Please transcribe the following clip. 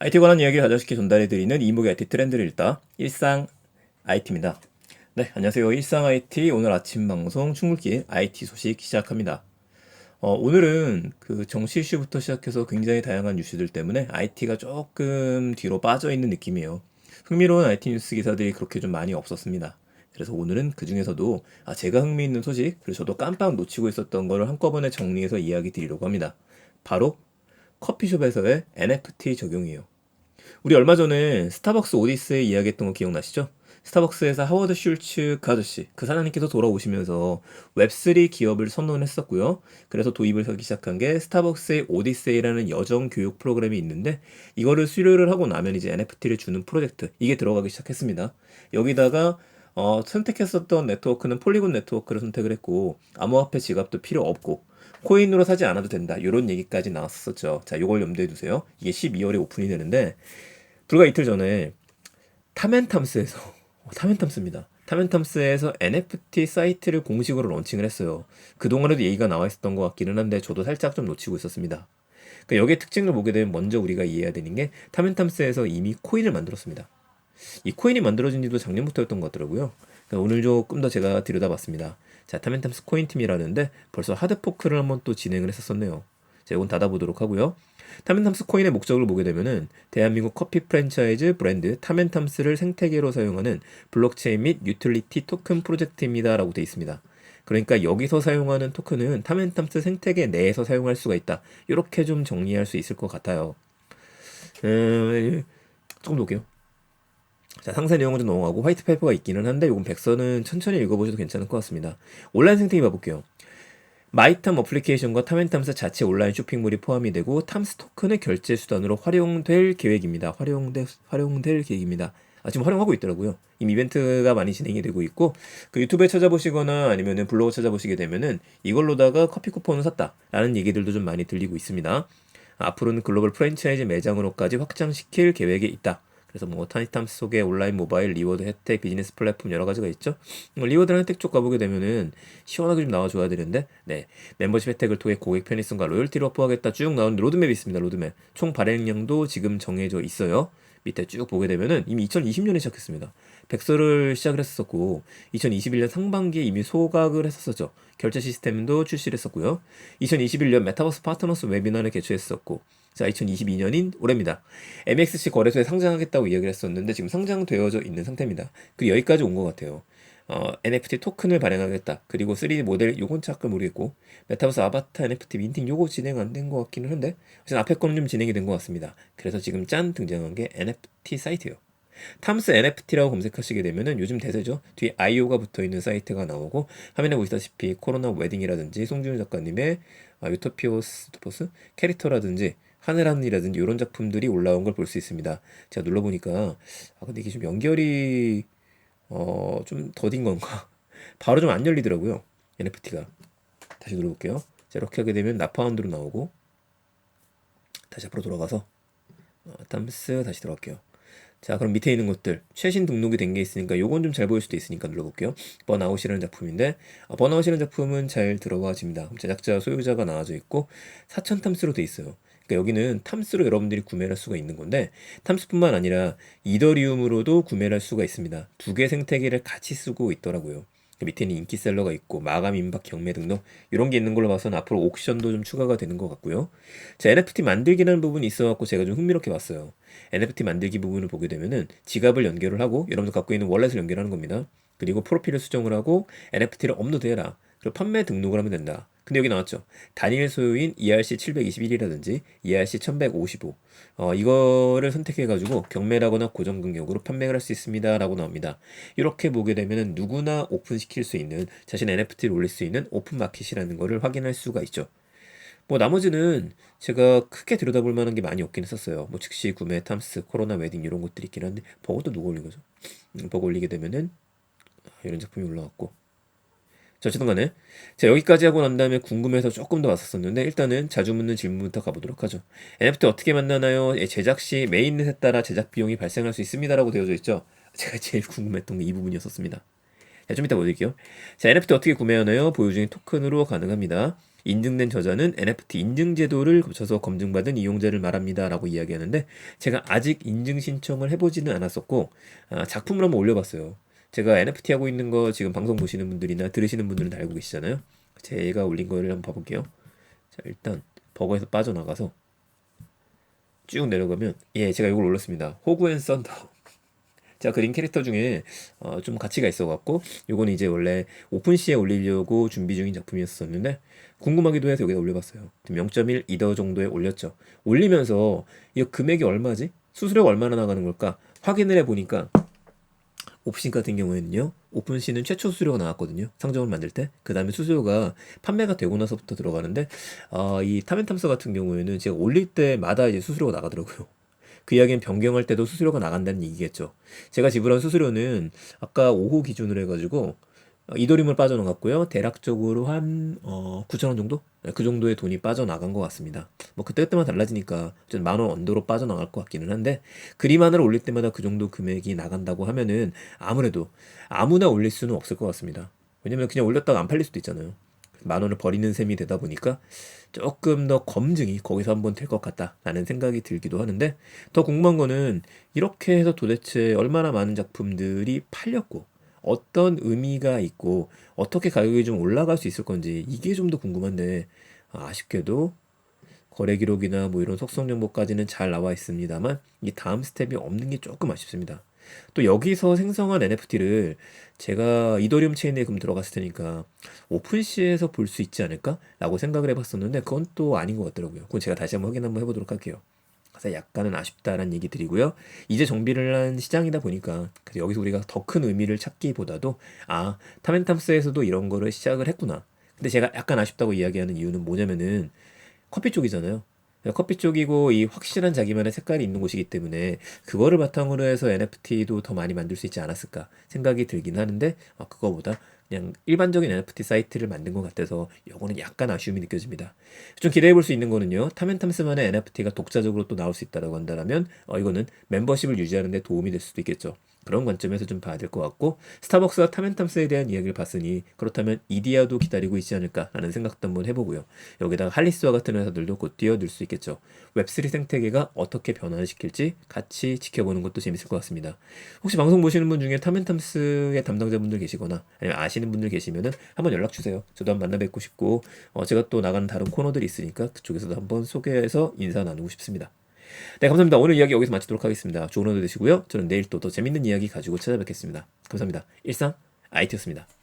IT 관한 이야기를 가져쉽게 전달해드리는 이목의 IT 트렌드를 읽다 일상 IT입니다. 네, 안녕하세요. 일상 IT 오늘 아침 방송 충북길 IT 소식 시작합니다. 어, 오늘은 그 정치 이슈부터 시작해서 굉장히 다양한 뉴스들 때문에 IT가 조금 뒤로 빠져 있는 느낌이에요. 흥미로운 IT 뉴스 기사들이 그렇게 좀 많이 없었습니다. 그래서 오늘은 그 중에서도 아, 제가 흥미있는 소식, 그리고 저도 깜빡 놓치고 있었던 거를 한꺼번에 정리해서 이야기 드리려고 합니다. 바로 커피숍에서의 NFT 적용이에요. 우리 얼마 전에 스타벅스 오디세이 이야기했던 거 기억나시죠? 스타벅스에서 하워드 슐츠 그 아저씨, 그 사장님께서 돌아오시면서 웹3 기업을 선언했었고요. 그래서 도입을 하기 시작한 게 스타벅스의 오디세이라는 여정 교육 프로그램이 있는데 이거를 수료를 하고 나면 이제 NFT를 주는 프로젝트 이게 들어가기 시작했습니다. 여기다가 어, 선택했었던 네트워크는 폴리곤 네트워크를 선택을 했고 암호화폐 지갑도 필요 없고 코인으로 사지 않아도 된다. 이런 얘기까지 나왔었죠. 자, 요걸 염두에 두세요. 이게 12월에 오픈이 되는데 불과 이틀 전에 타멘탐스에서 타멘탐스입니다. 타멘탐스에서 NFT 사이트를 공식으로 런칭을 했어요. 그동안에도 얘기가 나와 있었던 것 같기는 한데 저도 살짝 좀 놓치고 있었습니다. 그러니까 여기에 특징을 보게 되면 먼저 우리가 이해해야 되는 게 타멘탐스에서 이미 코인을 만들었습니다. 이 코인이 만들어진 지도 작년부터였던 것 같더라고요. 그러니까 오늘 조금 더 제가 들여다봤습니다. 자, 타멘탐 스 코인 팀이라는데 벌써 하드포크를 한번 또 진행을 했었었네요. 자, 이건 닫아보도록 하고요. 타멘탐스 코인의 목적을 보게 되면은 대한민국 커피 프랜차이즈 브랜드 타멘탐스를 생태계로 사용하는 블록체인 및 유틸리티 토큰 프로젝트입니다라고 되어 있습니다. 그러니까 여기서 사용하는 토큰은 타멘탐스 생태계 내에서 사용할 수가 있다. 이렇게 좀 정리할 수 있을 것 같아요. 음, 조금 더 볼게요. 자, 상세 내용은 좀 넘어가고 화이트 페이퍼가 있기는 한데 요건 백서는 천천히 읽어보셔도 괜찮을 것 같습니다. 온라인 생태계 봐볼게요. 마이탐 어플리케이션과 탐앤탐스 자체 온라인 쇼핑몰이 포함이 되고 탐스 토큰의 결제 수단으로 활용될 계획입니다. 활용될 활용될 계획입니다. 아, 지금 활용하고 있더라고요. 이미 이벤트가 많이 진행이 되고 있고 그 유튜브에 찾아보시거나 아니면은 블로그 찾아보시게 되면은 이걸로다가 커피 쿠폰을 샀다라는 얘기들도 좀 많이 들리고 있습니다. 앞으로는 글로벌 프랜차이즈 매장으로까지 확장시킬 계획이 있다. 그래서 뭐 타니탐스 속에 온라인 모바일 리워드 혜택 비즈니스 플랫폼 여러 가지가 있죠. 뭐 리워드 혜택 쪽 가보게 되면은 시원하게 좀 나와줘야 되는데 네 멤버십 혜택을 통해 고객 편의성과 로열티를 확보하겠다 쭉 나오는 로드맵이 있습니다. 로드맵 총 발행량도 지금 정해져 있어요. 밑에 쭉 보게 되면은 이미 2020년에 시작했습니다. 백서를 시작을 했었고 2021년 상반기에 이미 소각을 했었죠. 결제 시스템도 출시를 했었고요. 2021년 메타버스 파트너스 웨비나를 개최했었고 자, 2022년인 올해입니다. MXC 거래소에 상장하겠다고 이야기를 했었는데 지금 상장되어져 있는 상태입니다. 그리고 여기까지 온 것 같아요. 어, NFT 토큰을 발행하겠다. 그리고 3D 모델 요건 잠깐 모르겠고 메타버스 아바타 NFT 민팅 요거 진행 안 된 것 같기는 한데 어쨌든 앞에 거는 좀 진행이 된 것 같습니다. 그래서 지금 짠 등장한 게 NFT 사이트예요. 탐스 NFT라고 검색하시게 되면은 요즘 대세죠. 뒤에 IO가 붙어 있는 사이트가 나오고 화면에 보시다시피 코로나 웨딩이라든지 송지훈 작가님의 아, 유토피오스 토포스 캐릭터라든지 하늘하늘이라든지 이런 작품들이 올라온 걸 볼 수 있습니다. 제가 눌러보니까 아 근데 이게 좀 연결이 어 좀 더딘 건가? 바로 좀 안 열리더라고요. NFT가 다시 눌러볼게요. 자, 이렇게 하게 되면 나파운드로 나오고 다시 앞으로 돌아가서 어, 탐스 다시 들어갈게요. 자 그럼 밑에 있는 것들 최신 등록이 된 게 있으니까 요건 좀 잘 보일 수도 있으니까 눌러볼게요 번아웃이라는 작품인데 어, 번아웃이라는 작품은 잘 들어가집니다 제작자 소유자가 나와져 있고 사천 탐스로 돼 있어요 그러니까 여기는 탐스로 여러분들이 구매할 수가 있는 건데 탐스뿐만 아니라 이더리움으로도 구매를 할 수가 있습니다. 두 개 생태계를 같이 쓰고 있더라고요. 그 밑에는 인기셀러가 있고 마감 임박 경매 등록 이런 게 있는 걸로 봐서는 앞으로 옥션도 좀 추가가 되는 것 같고요. 자 NFT 만들기라는 부분이 있어갖고 제가 좀 흥미롭게 봤어요. NFT 만들기 부분을 보게 되면은 지갑을 연결을 하고 여러분들 갖고 있는 월렛을 연결하는 겁니다. 그리고 프로필을 수정을 하고 NFT를 업로드해라. 그리고 판매 등록을 하면 된다. 근데 여기 나왔죠. 단일 소유인 ERC 721이라든지 ERC 1155 어, 이거를 선택해가지고 경매라거나 고정 금격으로 판매를 할 수 있습니다 라고 나옵니다. 이렇게 보게 되면 누구나 오픈시킬 수 있는 자신의 NFT를 올릴 수 있는 오픈 마켓이라는 것을 확인할 수가 있죠. 뭐 나머지는 제가 크게 들여다볼 만한 게 많이 없긴 했었어요. 뭐 즉시 구매, 탐스, 코로나 웨딩 이런 것들이 있긴 한데 버거도 누가 올린 거죠? 음, 버거 올리게 되면은 이런 작품이 올라왔고 자, 어쨌든 간에. 자, 여기까지 하고 난 다음에 궁금해서 조금 더 왔었었는데, 일단은 자주 묻는 질문부터 가보도록 하죠. NFT 어떻게 만나나요? 예, 제작 시 메인넷에 따라 제작 비용이 발생할 수 있습니다라고 되어져 있죠. 제가 제일 궁금했던 게 이 부분이었었습니다. 자, 좀 이따 보여드릴게요. 자, NFT 어떻게 구매하나요? 보유 중인 토큰으로 가능합니다. 인증된 저자는 NFT 인증 제도를 거쳐서 검증받은 이용자를 말합니다 라고 이야기하는데 제가 아직 인증 신청을 해보지는 않았었고 아, 작품을 한번 올려봤어요. 제가 NFT 하고 있는 거 지금 방송 보시는 분들이나 들으시는 분들은 다 알고 계시잖아요. 제가 올린 거를 한번 봐볼게요. 자 일단 버거에서 빠져나가서 쭉 내려가면 예 제가 이걸 올렸습니다. 호구 앤 썬더 제가 그린 캐릭터 중에 어, 좀 가치가 있어갖고 요거는 이제 원래 오픈시에 올리려고 준비 중인 작품이었었는데 궁금하기도 해서 여기다 올려봤어요. 0.1 이더 정도에 올렸죠. 올리면서 이 금액이 얼마지? 수수료가 얼마나 나가는 걸까? 확인을 해보니까 오프신 같은 경우에는요 오픈시는 최초 수수료가 나왔거든요. 상점을 만들 때 그 다음에 수수료가 판매가 되고 나서부터 들어가는데 아, 이 타멘탐스 같은 경우에는 제가 올릴 때마다 이제 수수료가 나가더라고요. 그 이야기는 변경할 때도 수수료가 나간다는 얘기겠죠. 제가 지불한 수수료는 아까 5호 기준으로 해가지고 어, 이도림을 빠져나갔고요. 대략적으로 한 어, 9천 원 정도? 네, 그 정도의 돈이 빠져나간 것 같습니다. 뭐 그때그때마다 달라지니까 좀 만원 언더로 빠져나갈 것 같기는 한데 그림 하나를 올릴 때마다 그 정도 금액이 나간다고 하면은 아무래도 아무나 올릴 수는 없을 것 같습니다. 왜냐면 그냥 올렸다가 안 팔릴 수도 있잖아요. 만 원을 버리는 셈이 되다 보니까 조금 더 검증이 거기서 한번 될 것 같다라는 생각이 들기도 하는데 더 궁금한 거는 이렇게 해서 도대체 얼마나 많은 작품들이 팔렸고 어떤 의미가 있고 어떻게 가격이 좀 올라갈 수 있을 건지 이게 좀 더 궁금한데 아쉽게도 거래 기록이나 뭐 이런 속성 정보까지는 잘 나와 있습니다만 이 다음 스텝이 없는 게 조금 아쉽습니다. 또 여기서 생성한 NFT를 제가 이더리움 체인에 그럼 들어갔을 테니까 오픈시에서 볼 수 있지 않을까? 라고 생각을 해봤었는데 그건 또 아닌 것 같더라고요. 그건 제가 다시 한번 확인 한번 해보도록 할게요. 그래서 약간은 아쉽다라는 얘기 드리고요. 이제 정비를 한 시장이다 보니까 그래서 여기서 우리가 더 큰 의미를 찾기보다도 아 타멘탐스에서도 이런 거를 시작을 했구나. 근데 제가 약간 아쉽다고 이야기하는 이유는 뭐냐면은 커피 쪽이잖아요. 커피 쪽이고 이 확실한 자기만의 색깔이 있는 곳이기 때문에 그거를 바탕으로 해서 NFT도 더 많이 만들 수 있지 않았을까 생각이 들긴 하는데 어, 그거보다 그냥 일반적인 NFT 사이트를 만든 것 같아서 요거는 약간 아쉬움이 느껴집니다. 좀 기대해 볼 수 있는 거는요. 타멘탐스만의 NFT가 독자적으로 또 나올 수 있다라고 한다면 어, 이거는 멤버십을 유지하는 데 도움이 될 수도 있겠죠. 그런 관점에서 좀 봐야 될 것 같고 스타벅스가 타멘탐스에 대한 이야기를 봤으니 그렇다면 이디아도 기다리고 있지 않을까라는 생각도 한번 해보고요. 여기다가 할리스와 같은 회사들도 곧 뛰어들 수 있겠죠. 웹3 생태계가 어떻게 변화를 시킬지 같이 지켜보는 것도 재밌을 것 같습니다. 혹시 방송 보시는 분 중에 타멘탐스의 담당자분들 계시거나 아니면 아시는 분들 계시면은 한번 연락 주세요. 저도 한번 만나 뵙고 싶고 어, 제가 또 나가는 다른 코너들이 있으니까 그쪽에서도 한번 소개해서 인사 나누고 싶습니다. 네, 감사합니다. 오늘 이야기 여기서 마치도록 하겠습니다. 좋은 하루 되시고요. 저는 내일 또 더 재밌는 이야기 가지고 찾아뵙겠습니다. 감사합니다. 일상 IT였습니다.